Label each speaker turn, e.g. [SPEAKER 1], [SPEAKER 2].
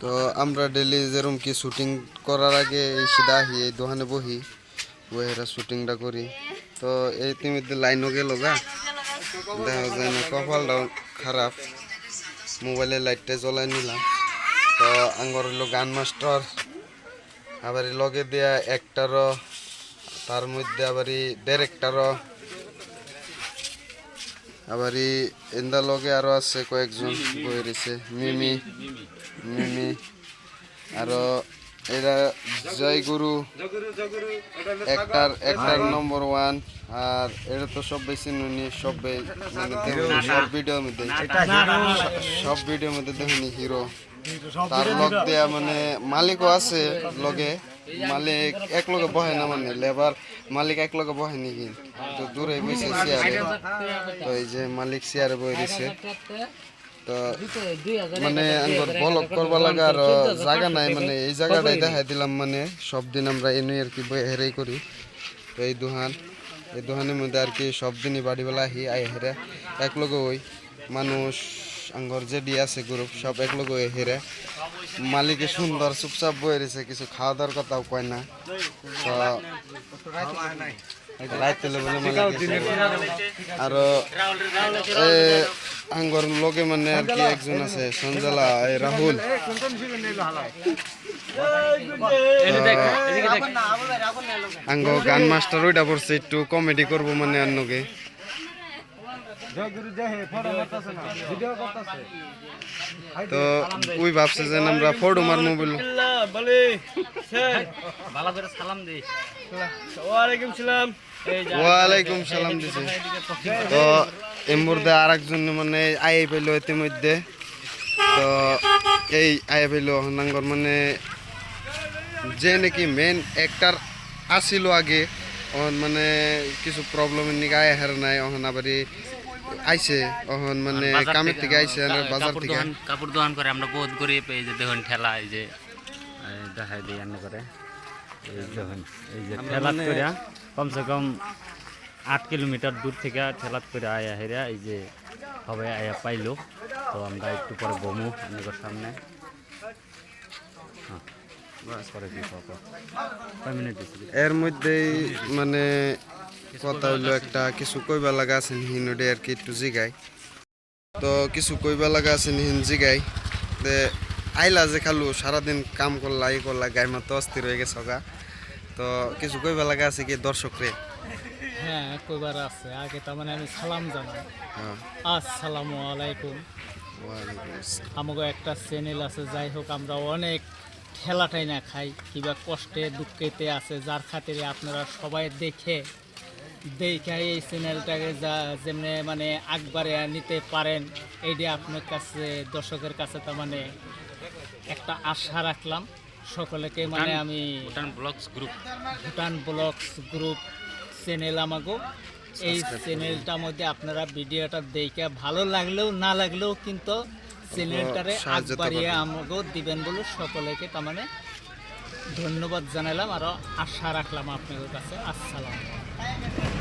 [SPEAKER 1] তো আমরা ডেলি যেরকম কি শুটিং করার আগে এই সিধা আহি, এই দোকানে বহি বহেরা শুটিংটা করি। তো এই ইতিমধ্যে লাইনও গেল গা। দেখা যায় না, কপালটাও খারাপ। মোবাইলে লাইটটা জ্বলাই নিলাম। তো আঙ্গর হইল গান মাস্টার। আবার লগে দেয়া একটারও, তার মধ্যে আবার ডিরেক্টরও আবার এন্দা লগে আরও আছে কয়েকজন বই রয়েছে। মিমি মিমি আরও এরা জয় গুরু একটার একটার নম্বর ওয়ান আর এটা তো সব বেশি নুনি সব বে- মানে সব ভিডিওর মধ্যে। সব ভিডিওর মধ্যে দেখুন হিরো তার লগ দেয়া মানে মালিকও আছে লগে। মালিক এক লগে বহে না মানে লেবার, মালিক এক লগে বহে নাকি তো দূরে বসে চেয়ারে তো এই যে মালিক চেয়ারে বয়ে দিছে। তো মানে বলক করবা লাগা আর জায়গা নাই মানে এই জায়গাটাই দেখাই দিলাম মানে সব দিন আমরা এনে আর কি হেরাই করি। তো এই দোকান এই দোকানের মধ্যে আর কি সব দিনই বাড়িবেলা আহি আই হেরে। এক লগে ওই মানুষ আঙ্গর যে ডি আছে গ্রুপ সব এক লগে হেরে। মালিকে সুন্দর চুপচাপ বয়ে রয়েছে কিছু খাওয়া দাওয়ার কথাও কয় না। রাইতে বলে আরও এ আঙ্গর লগে মানে আর কি একজন আছে সঞ্জলা রাহুল। আঙ্গ গান মাস্টার ওইটা পড়ছে একটু কমেডি করব মানে আন্নকে তো ওই ভাবছে যে আমরা ফটো মারমু বলল
[SPEAKER 2] ভালো করে সালাম দিস
[SPEAKER 3] ওয়ালাইকুম সালাম।
[SPEAKER 1] ওয়ালাইকুম সালাম দিছে। তো এর মধ্যে আর একজন মানে আই পাইল ইতিমধ্যে। তো এই আই পাইল হনাঙ্গর মানে যে নাকি মেন একটার আসিল আগে অহন মানে কিছু প্রবলেমের নিকে আয় হার নাই অহন আবারই আইছে অহন মানে কামের থেকে আইছে আর বাজার
[SPEAKER 2] কাপড়
[SPEAKER 1] থেকে।
[SPEAKER 2] দোকান কাপড় দোকান করে আমরা বহুত গরিব এই যে দেখুন ঠেলা এই যে দেখাই দিই এমনি করে এই দেখুন এই যে ঠেলাত করে কমসে কম আট কিলোমিটার দূর থেকে ঠেলাত করে আয়া হেরা এই যে সবাই আয়া পাইলো। তো আমরা একটু পরে বমু আপনাদের সামনে। হ্যাঁ
[SPEAKER 1] এর মধ্যেই মানে কথা হইল একটা কিছু কইবা লাগা আছে হিনুডে আর কি একটু জিগাই তো কিছু কইবা লাগা আছে হিন জিগাই যে আইলা যে খালু সারাদিন কাম করলা ই করলা গাই মাতো অস্থির হয়ে গেছে গা তো কিছু কইবা লাগা আছে কি দর্শক রে
[SPEAKER 3] হ্যাঁ কইবার আছে। আগে তার মানে আমি সালাম জানাই।
[SPEAKER 1] হ্যাঁ,
[SPEAKER 3] আসসালামু আলাইকুম।
[SPEAKER 1] ওয়ালাইকুম আসসালাম।
[SPEAKER 3] আমাকে একটা চ্যানেল আছে যাই হোক আমরা অনেক ঠেলাটাই না খাই কিবা কষ্টে দুঃখেতে আছে যার খাতিরে আপনারা সবাই দেখে দেখে এই চ্যানেলটাকে যা যেমনি মানে একবারে নিতে পারেন এইটা আপনার কাছে দর্শকের কাছে তার মানে একটা আশা রাখলাম। সকলকে মানে আমি
[SPEAKER 2] Bhutan blogs group
[SPEAKER 3] Bhutan blogs group channel আমাকে এই চ্যানেলটার মধ্যে আপনারা ভিডিওটা দেখে ভালো লাগলেও না লাগলেও কিন্তু চ্যানেলটারে আগবাড়িয়ে
[SPEAKER 1] করবেন।
[SPEAKER 3] আমাকেও দিবেন বলে সকলকে তার মানে ধন্যবাদ জানালাম। আরও আশা রাখলাম আপনাদের কাছে। আসসালাম Thank you.